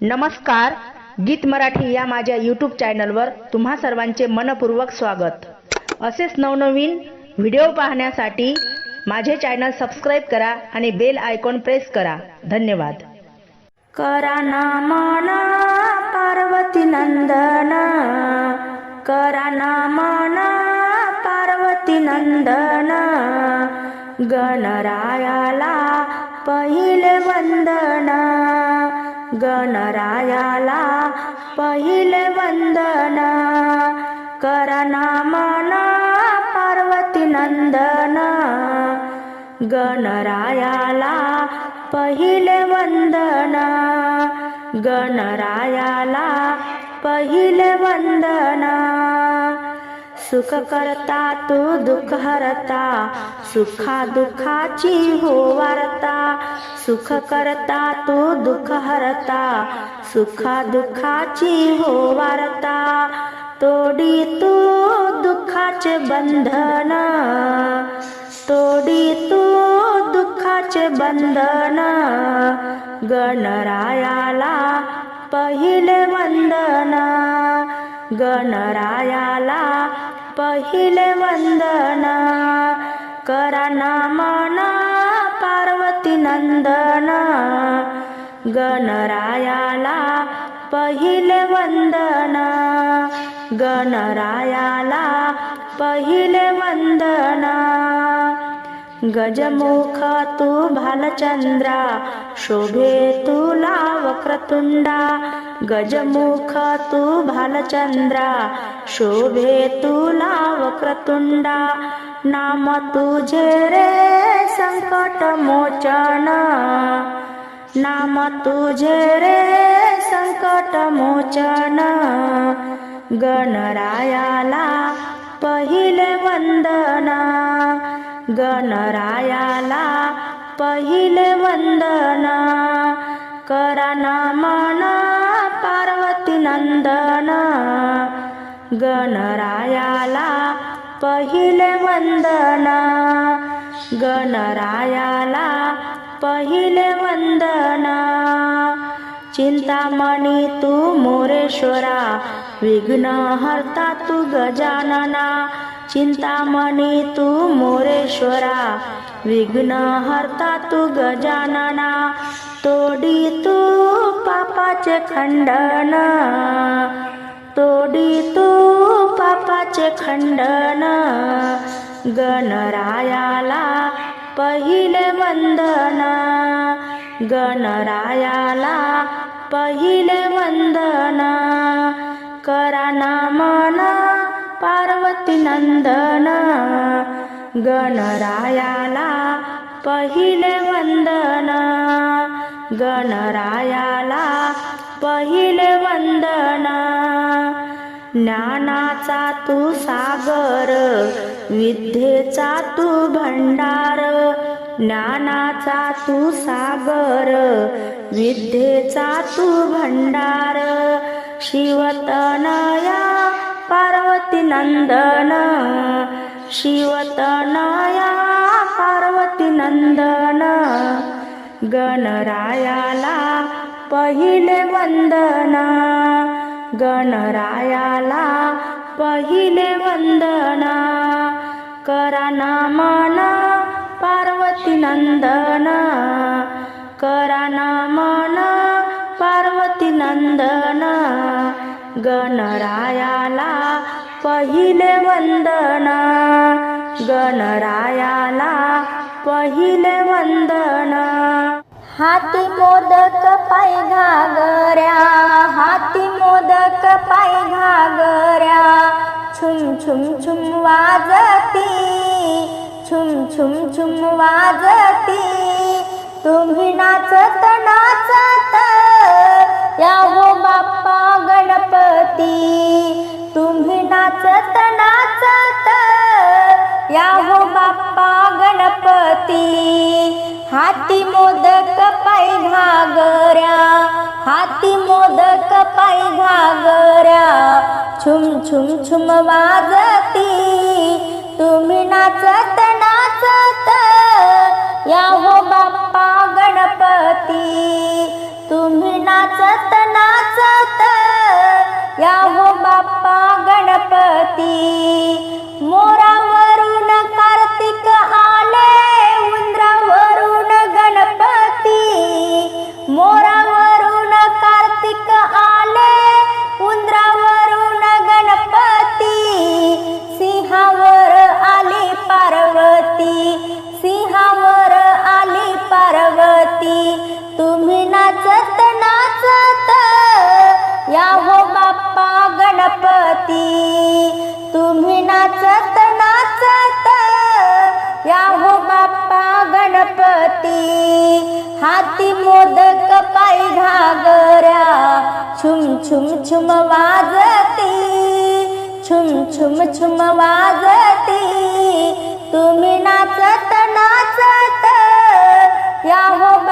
नमस्कार गीत मराठी या माझ्या यूट्यूब चॅनलवर तुम्हा सर्वांचे मनपूर्वक स्वागत. असेच नवनवीन व्हिडिओ पाहण्यासाठी माझे चॅनल सबस्क्राईब करा आणि बेल आयकॉन प्रेस करा. धन्यवाद. करा नामना पार्वती नंदन. करा नामना पार्वती नंदन. गणरायाला पहिले वंदना. गणरायाला पहिले वंदन. करना मना पार्वती नंदन. गणरायाला पहिले वंदन. गणरायाला पहिले वंदना. सुख करता तो दुःख हरता सुखा दुःखाची हो वार्ता. सुख करता तो दुःख हरता सुखा दुःखाची हो वार्ता. तोडी तू दुःखाचे बंधन तोडी तू दुःखाचे बंधन. गणरायाला पहिले वंदन गणरायाला पहिले वंदना करा नामना पार्वती नंदना. गणरायाला पहिले वंदना. गणरायाला पहिले वंदना. गजमुख तू भालचंद्रा शोभे तुला वक्रतुंडा गजमुख तू भालचंद्रा शोभे तुला वक्रतुंडा नाम तुझे रे संकट मोचन. नाम तुझे रे संकट मोचन. गणरायाला पहिले वंदन. गणरायाला पहिले वंदन. करा नामन नंदन गणरायाला पहिले वंदन. गणरायाला पहिले वंदन. चिंतामणी तू मोरेश्वरा विघ्न हरता तू गजानना. चिंतामणी तू मोरेश्वरा विघ्न हरता तू गजानना. पापाचे खंडन तोडी तू पापाचे खंडन. गणरायाला पहिले वंदन गणरायाला पहिले वंदन. करा नामन पार्वती नंदन गणरायाला पहिले वंदन. गणरायाला पहिले वंदना. ज्ञानाचा तू सागर विद्येचा तू भंडार. ज्ञानाचा तू सागर विद्येचा तू भंडार. शिवतनया पार्वती नंदन. शिवतनया पार्वती नंदन. गणरायाला पहिले वंदना गणरायाला पहिले वंदना करा नामाना पार्वती नंदना करा नामाना पार्वती नंदना गणरायाला पहिले वंदना गणरायाला पहिले वंदना. हाती मोदक पाय घागऱ्या हाती मोदक पाय घागऱ्या. छुम छुम छुम वाजती छुम छुम छुम वाजती. तुम्ही नाचत नाचत या हो बाप्पा गणपती. तुम्ही नाचत नाचत मोदक पाय घागऱ्या. हाती मोदक पाय घागऱ्या. छुम छुम छुम वाजती. तुम्ही नाचत नाचत या हो बाप्पा गणपती. तुम्ही नाचत नाचत या हो बाप्पा गणपती. हाती मोदक पाय घागऱ्या. छुम छुम छुम वाजती. छुम छुम छुम वाजती. तुम्ही नाचत नाचत. या हो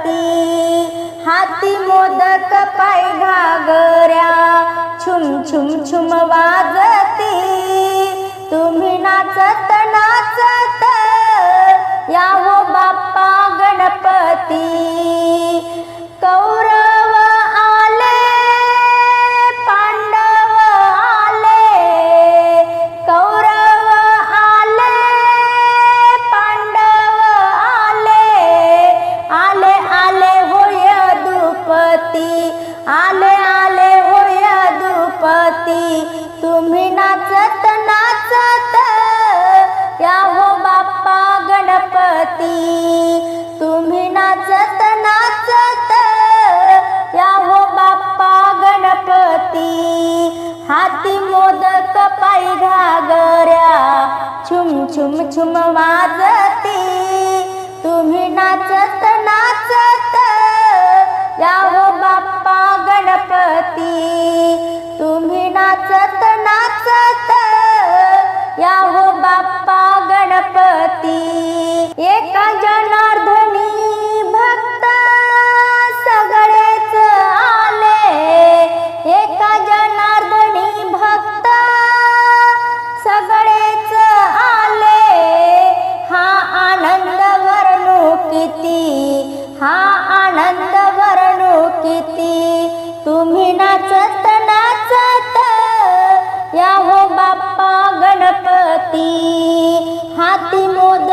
हाती हाती मोदक पाय घागऱ्या. छुम छुम छुम वाजती. तुम्ही नाचत नाच आई घागऱ्या. छुम छुम छुम वाजती. तुम्ही नाचत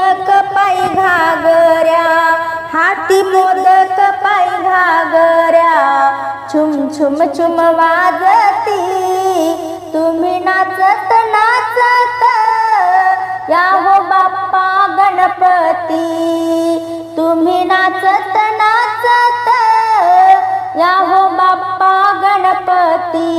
मोदक पाय घागऱ्या हाती मोदक पाय घागऱ्या. छुम छुम छुम वाजती तुम्ही नाचत नाचत या हो बाप्पा गणपती. तुम्ही नाचत नाचत या हो बाप्पा गणपती.